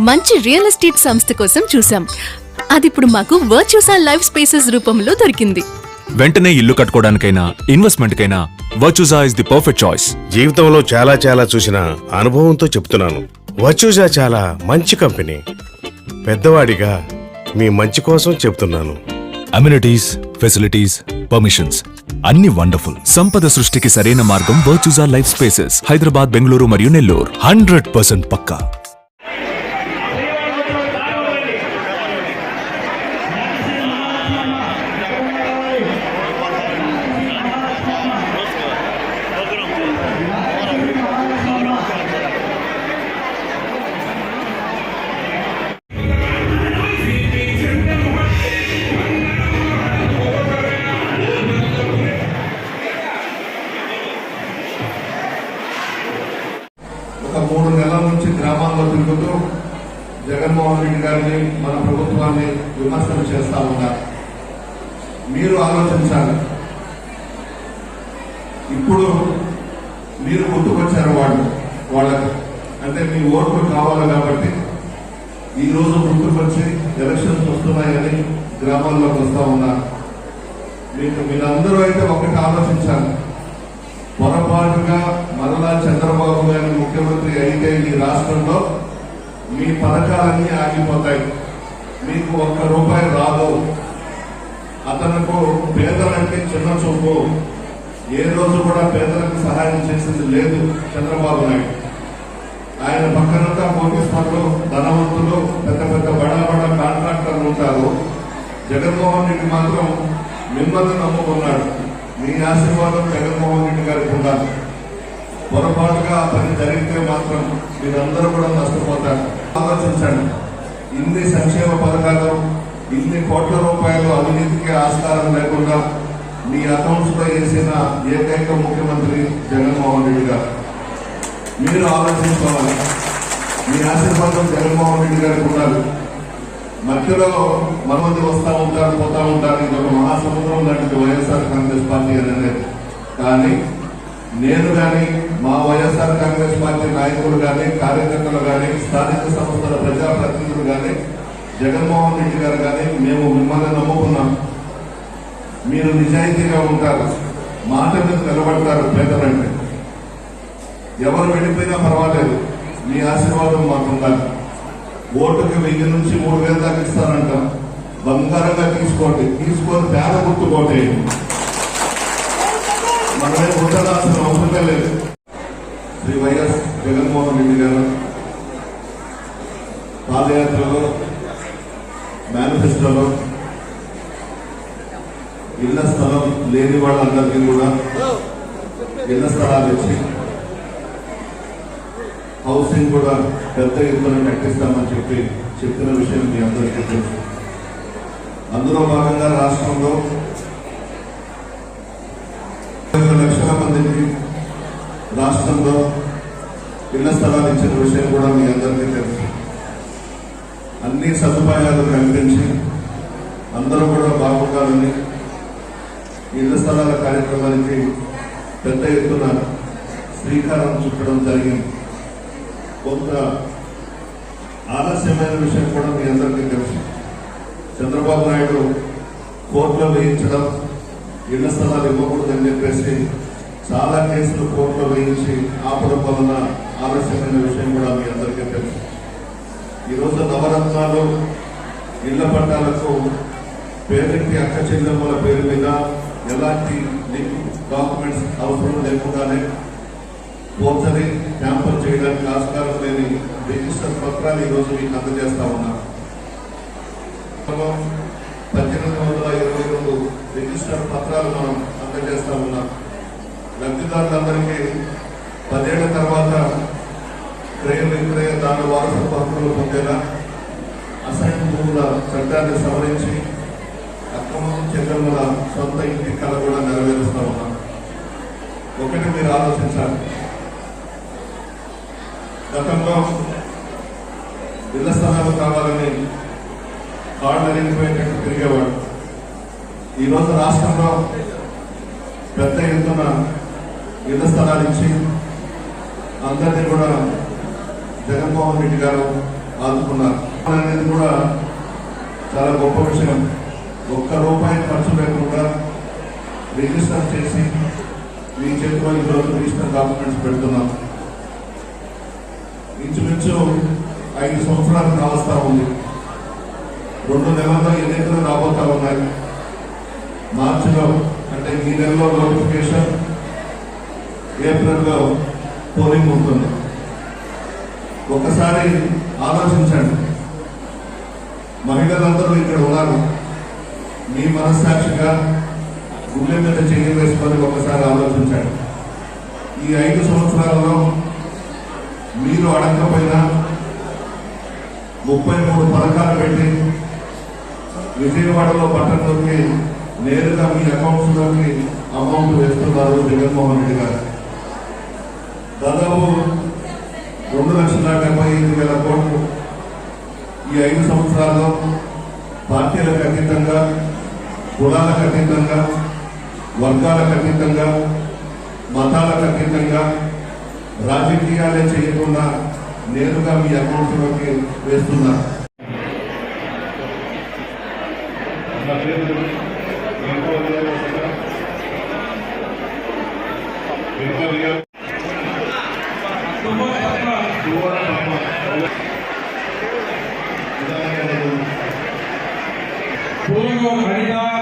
మంచి real estate సంస్థ కోసం చూసాం అది ఇప్పుడు మాకు వర్చుసా లైఫ్ స్పేసెస్ రూపంలో దొరికింది. వెంటనే ఇల్లు కట్టుకోవడానికైనా ఇన్వెస్ట్మెంట్కైనా వర్చుజా ఇస్ ది పర్ఫెక్ట్ చాయిస్ జీవితంలో చాలా చాలా చూసిన అనుభవంతో చెప్తున్నాను. వచ్చుజా చాలా మంచి కంపెనీ పెద్దవాడిగా మీ మంచి కోసం చెప్తున్నాను. అమ్యూనిటీస్ ఫెసిలిటీస్ పర్మిషన్స్ అన్ని వండర్ఫుల్ సంపద సృష్టికి సరైన మార్గం వర్చుజా లైఫ్ స్పేసెస్ హైదరాబాద్ బెంగళూరు మరియు నెల్లూరు. హండ్రెడ్ పర్సెంట్ పక్కా. చేస్తా ఉన్నారు. మీరు ఆలోచించాలి. ఇప్పుడు మీరు గుర్తుకొచ్చారు వాళ్ళు వాళ్ళకి. అంటే మీ ఓట్లు కావాలి కాబట్టి. ఈ రోజు గుర్తుకొచ్చి ఎలక్షన్స్ వస్తున్నాయని గ్రామాల్లోకి వస్తా ఉన్నారు. మీకు మీరందరూ అయితే ఒకటి ఆలోచించాలి. పొరపాటుగా మరలా చంద్రబాబు గారి ముఖ్యమంత్రి అయితే ఈ రాష్ట్రంలో మీ పథకాలన్నీ ఆగిపోతాయి. మీకు ఒక్క రూపాయి రాదు. అతనుకు పేదలంటే చిన్న చూపు. ఏ రోజు కూడా పేదలకు సహాయం చేసింది లేదు చంద్రబాబు నాయుడు. ఆయన పక్కనంతా కోటీశ్వర్లు ధనవంతులు పెద్ద పెద్ద బడా బడా కాంట్రాక్టర్లు ఉంటారు. జగన్మోహన్ రెడ్డి మాత్రం మిమ్మల్ని నమ్ముకున్నాడు. మీ ఆశీర్వాదం జగన్మోహన్ రెడ్డి గారికి ఉండాలి. పొరపాటుగా ఆ పని జరిగితే మాత్రం మీరందరూ కూడా నష్టపోతారు. ఆలోచించండి. ఇన్ని సంక్షేమ పథకాలు ఇన్ని కోట్ల రూపాయలు అవినీతికి ఆస్కారం లేకుండా మీ అకౌంట్స్లో వేసిన ఏకైక ముఖ్యమంత్రి జగన్మోహన్ రెడ్డి గారు. మీరు ఆలోచించుకోవాలి. మీ ఆశీర్వాదం జగన్మోహన్ రెడ్డి గారికి ఉండాలి. మధ్యలో మనమంది వస్తా ఉంటారు పోతా ఉంటారు ఇది ఒక మహాసముద్రం లాంటిది వైఎస్ఆర్ కాంగ్రెస్ పార్టీ అనేది. కానీ నేను కానీ మా వైఎస్ఆర్ కాంగ్రెస్ పార్టీ నాయకులు కానీ కార్యకర్తలు కానీ స్థానిక సంస్థల ప్రజాప్రతినిధులు కానీ జగన్మోహన్ రెడ్డి గారు కానీ మేము మిమ్మల్ని నమ్ముకున్నాం. మీరు నిజాయితీగా ఉంటారు. మాట మీద నిలబడతారు పేదలంటే. ఎవరు వెళ్ళిపోయినా పర్వాలేదు. మీ ఆశీర్వాదం మాకు ఉండాలి ఓటుకి వెయ్యి నుంచి మూడు వేలు దాకా ఇస్తానంటాం. బంగారంగా తీసుకోండి. తీసుకొని పేద గుర్తుకోండి మనమే కొట్టడాల్సిన అవసరమే లేదు. శ్రీ వైఎస్ జగన్మోహన్ రెడ్డి గారు పాదయాత్రలో మేనిఫెస్టోలో ఇళ్ళ స్థలం లేని వాళ్ళందరికీ కూడా ఇళ్ళ స్థలాలు ఇచ్చి హౌసింగ్ కూడా పెద్ద ఎత్తున కట్టిస్తామని చెప్పి చెప్పిన విషయం మీ అందరికీ తెలుసు. అందులో భాగంగా రాష్ట్రంలో రాష్ట్రంలో ఇళ్ళ స్థలాలు ఇచ్చిన విషయం కూడా మీ అందరికీ తెలుసు. అన్ని సదుపాయాలు కల్పించి అందరూ కూడా బాగుండాలని ఇళ్ళ స్థలాల కార్యక్రమానికి పెద్ద ఎత్తున శ్రీకారం చుట్టడం జరిగింది. కొంత ఆలస్యమైన విషయం కూడా మీ అందరికీ తెలుసు. చంద్రబాబు నాయుడు కోర్టులో వేయించడం ఇళ్ళ స్థలాలు ఇవ్వకూడదని చెప్పేసి చాలా కేసులు కోర్టులో వేయించి ఆపడం వలన ఆలస్యమైన విషయం కూడా మీ అందరికీ తెలుసు. ఈరోజు నవరత్నాలు ఇళ్ళ పట్టాలకు పేరెంట్ అక్క చెల్లెమ్మల పేరు మీద ఎలాంటి లింక్ డాక్యుమెంట్స్ అవసరం లేకుండానే పోర్చని క్యాంపర్ చేయడానికి ఆస్కారం లేని రిజిస్టర్ పత్రాలు ఈ రోజు మీకు అందజేస్తా ఉన్నారు పద్దెనిమిది వందల ఇరవై రెండు రిజిస్టర్ పత్రాలు మనం అందజేస్తా ఉన్నాం. లబ్ధిదారులందరికీ పదేళ్ళ తర్వాత క్రయ విక్రయ దాని వారసత్వ హక్కులు పొందేలా అసైన్ భూముల చట్టాన్ని సవరించి అక్రమం చెల్లెమ్మల సొంత ఇంటి కళ కూడా నెరవేరుస్తా ఉన్నాం. ఒకటి మీరు ఆలోచించాలి. గతంలో ఇళ్ళ స్థలాలు కావాలని కాళ్ళు అరిగిపోయేటట్టు తిరిగేవాడు. ఈరోజు రాష్ట్రంలో పెద్ద ఎత్తున యుద్ధ స్థలాలు ఇచ్చి అందరినీ కూడా జగన్మోహన్ రెడ్డి గారు ఆదుకున్నారు. అనేది కూడా చాలా గొప్ప విషయం. ఒక్క రూపాయి ఖర్చు లేకుండా రిజిస్టర్ చేసి మీ చేతిలో ఈరోజు రిజిస్టర్ డాక్యుమెంట్స్ పెడుతున్నాం. ఇంచుమించు ఐదు సంవత్సరాలు కావస్తా ఉంది. రెండు నెలల్లో ఎన్నికలు రాబోతా ఉన్నాయి. మార్చిలో అంటే ఈ నెలలో నోటిఫికేషన్ ఏప్రిల్లో పోలింగ్ ఉంటుంది. ఒకసారి ఆలోచించండి. మహిళలందరూ ఇక్కడ ఉన్నారు. మీ మనస్సాక్షిగా గుండె మీద చెయ్యి వేసుకొని ఒకసారి ఆలోచించండి. ఈ ఐదు సంవత్సరాలలో మీరు అడగకపోయినా ముప్పై మూడు పథకాలు పెట్టి విజయవాడలో పట్టణంలోకి నేరుగా మీ అకౌంట్స్లోకి అమౌంట్ వేస్తున్నారు జగన్మోహన్ రెడ్డి గారు. దాదాపు రెండు లక్షల డెబ్బై ఐదు వేల కోట్లు ఈ ఐదు సంవత్సరాల్లో పార్టీలకు అతీతంగా కులాలకు అతీతంగా వర్గాలకు అతీతంగా మతాలకు అతీతంగా రాజకీయాలే చేయకుండా నేరుగా మీ అకౌంట్లోకి వేస్తున్నారు. पूर्व हरिदास